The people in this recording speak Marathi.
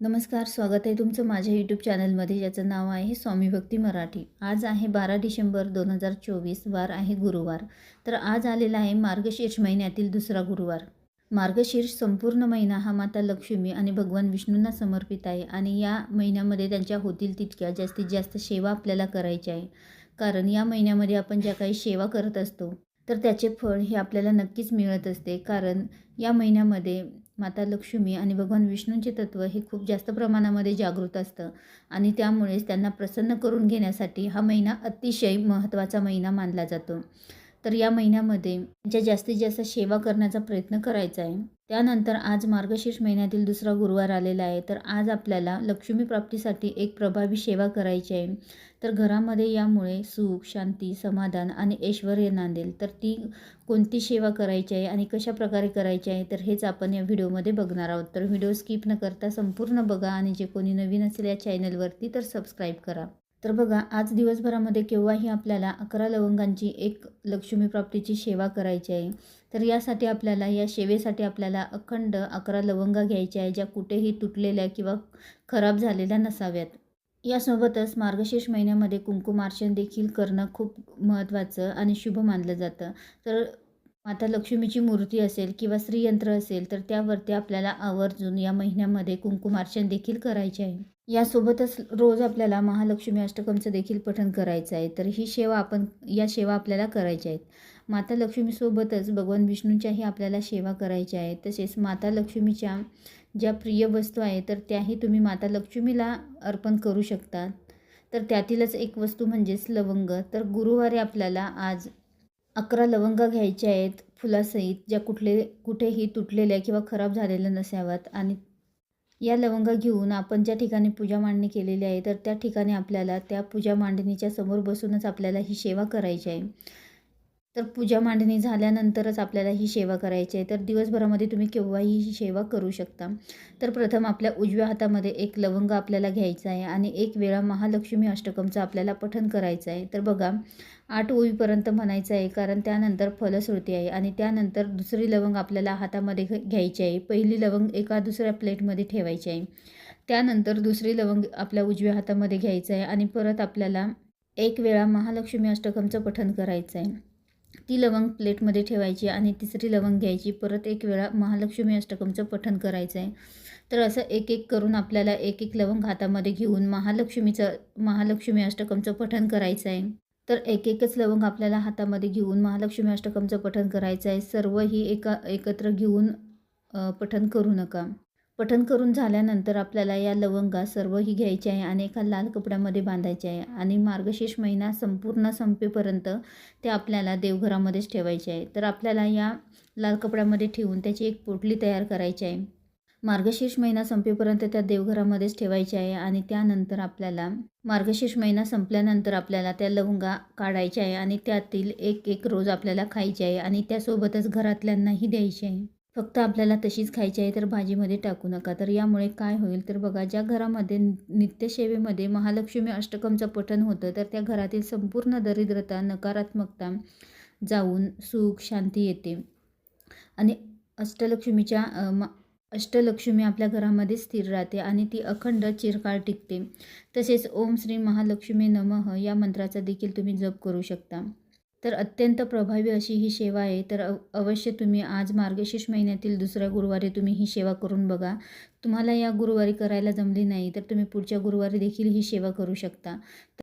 नमस्कार स्वागत आहे तुमचं माझ्या यूट्यूब चॅनलमध्ये ज्याचं नाव आहे स्वामी भक्ती मराठी. आज आहे बारा डिसेंबर दोन हजार चोवीस वार आहे गुरुवार. तर आज आलेला आहे मार्गशीर्ष महिन्यातील दुसरा गुरुवार. मार्गशीर्ष संपूर्ण महिना हा माता लक्ष्मी आणि भगवान विष्णूंना समर्पित आहे आणि या महिन्यामध्ये त्यांच्या होतील तितक्या जास्तीत जास्त सेवा आपल्याला करायची आहे. कारण या महिन्यामध्ये आपण ज्या काही सेवा करत असतो तर त्याचे फळ हे आपल्याला नक्कीच मिळत असते. कारण या महिन्यामध्ये माता लक्ष्मी आणि भगवान विष्णूंचे तत्त्व हे खूप जास्त प्रमाणामध्ये जागृत असतं. आणि त्यामुळेच त्यांना प्रसन्न करून घेण्यासाठी हा महिना अतिशय महत्त्वाचा महिना मानला जातो. तर या महिन्यामध्ये त्यांच्या जास्तीत जास्त सेवा करण्याचा प्रयत्न करायचा आहे त्यानंतर आज मार्गशीर्ष महिन्यातील दुसरा गुरुवार आलेला आहे. तर आज आपल्याला लक्ष्मी प्राप्तीसाठी एक प्रभावी सेवा करायची आहे. तर घरामध्ये यामुळे सुख शांती समाधान आणि ऐश्वर नांदेल. तर ती कोणती सेवा करायची आहे आणि कशा प्रकारे करायची आहे तर हेच आपण या व्हिडिओमध्ये बघणार आहोत. तर व्हिडिओ स्किप न करता संपूर्ण बघा आणि जे कोणी नवीन असेल या चॅनलवरती तर सबस्क्राईब करा. तर बघा आज दिवसभरामध्ये केव्हाही आपल्याला अकरा लवंगांची एक लक्ष्मी प्राप्तीची सेवा करायची आहे तर यासाठी आपल्याला या सेवेसाठी आपल्याला अखंड अकरा लवंगा घ्यायच्या आहे ज्या कुठेही तुटलेल्या किंवा खराब झालेल्या नसाव्यात. यासोबतच मार्गशीर्ष महिन्यामध्ये कुंकुमार्चन देखील करणं खूप महत्त्वाचं आणि शुभ मानलं जातं. तर माता लक्ष्मीची मूर्ती असेल किंवा श्रीयंत्र असेल तर त्यावरती आपल्याला आवर्जून या महिन्यामध्ये कुंकुमार्चन देखील करायचे आहे. यासोबतच रोज आपल्याला महालक्ष्मी अष्टकमचं देखील पठण करायचं आहे. तर ही सेवा आपण या सेवा आपल्याला करायच्या आहेत. माता लक्ष्मीसोबतच भगवान विष्णूंच्याही आपल्याला सेवा करायच्या आहेत तसेच माता लक्ष्मीच्या ज्या प्रिय वस्तू आहे तर त्याही तुम्ही माता लक्ष्मीला अर्पण करू शकता. तर त्यातीलच एक वस्तू म्हणजेच लवंग. तर गुरुवारी आपल्याला आज अकरा लवंग घ्यायच्या आहेत फुलासहित ज्या कुठले कुठेही तुटलेल्या किंवा खराब झालेल्या नसाव्यात. आणि या लवंगा घेऊन आपण ज्या ठिकाणी पूजा मांडणी केलेली आहे तर त्या ठिकाणी आपल्याला त्या पूजा मांडणीच्या समोर बसूनच आपल्याला ही सेवा करायची आहे. तर पूजा मांडणी झाल्यानंतरच आपल्याला ही सेवा करायची आहे. तर दिवसभरामध्ये तुम्ही केव्हाही ही सेवा करू शकता. तर प्रथम आपल्या उजव्या हातामध्ये एक लवंग आपल्याला घ्यायचा आहे आणि एक वेळा महालक्ष्मी अष्टकमचं आपल्याला पठन करायचं आहे. तर बघा आठ ओळीपर्यंत म्हणायचं आहे कारण त्यानंतर फलश्रुती आहे आणि त्यानंतर दुसरी लवंग आपल्याला हातामध्ये घ्यायची आहे. पहिली लवंग एका दुसऱ्या प्लेटमध्ये ठेवायची आहे. त्यानंतर दुसरी लवंग आपल्या उजव्या हातामध्ये घ्यायचं आहे आणि परत आपल्याला एक वेळा महालक्ष्मी अष्टकमचं पठन करायचं आहे. ती लवंग प्लेटमध्ये ठेवायची आणि तिसरी लवंग घ्यायची. परत एक वेळा महालक्ष्मी अष्टकमचं पठण करायचं आहे तर असं एक एक करून आपल्याला एक एक लवंग हातामध्ये घेऊन महालक्ष्मीचं महालक्ष्मी अष्टकमचं पठण करायचं आहे तर एक एकच लवंग आपल्याला हातामध्ये घेऊन महालक्ष्मी अष्टकमचं पठण करायचं आहे सर्वही एका एकत्र घेऊन पठण करू नका. पठण करून झाल्यानंतर आपल्याला या लवंगा सर्वही घ्यायचे आहे आणि एका लाल कपड्यामध्ये बांधायचे आहे आणि मार्गशीर्ष महिना संपूर्ण संपेपर्यंत ते आपल्याला देवघरामध्येच ठेवायचे आहे. तर आपल्याला या लाल कपड्यामध्ये ठेवून त्याची एक पोटली तयार करायची आहे. मार्गशीर्ष महिना संपेपर्यंत त्या देवघरामध्येच ठेवायचे आहे आणि त्यानंतर आपल्याला मार्गशीर्ष महिना संपल्यानंतर आपल्याला त्या लवंगा काढायच्या आहे आणि त्यातील एक एक रोज आपल्याला खायची आहे आणि त्यासोबतच घरातल्यांनाही द्यायची आहे. फक्त आपल्याला तशीच खायची आहे तर भाजीमध्ये टाकू नका. तर यामुळे काय होईल? तर बघा ज्या घरामध्ये नित्यसेवेमध्ये महालक्ष्मी अष्टकमचं पठण होतं तर त्या घरातील संपूर्ण दरिद्रता नकारात्मकता जाऊन सुख शांती येते. आणि अष्टलक्ष्मीच्या अष्टलक्ष्मी आपल्या घरामध्ये स्थिर राहते आणि ती अखंड चिरकाळ टिकते. तसेच ओम श्री महालक्ष्मी नमः या मंत्राचा देखील तुम्ही जप करू शकता. तर अत्यंत प्रभावी अशी ही सेवा आहे. तर अवश्य तुम्ही आज मार्गशीर्ष महिन्यातील दुसऱ्या गुरुवारी तुम्ही ही सेवा करून बघा. तुम्हाला या गुरुवारी करायला जमली नाही तर तुम्ही पुढच्या गुरुवारी देखील ही सेवा करू शकता.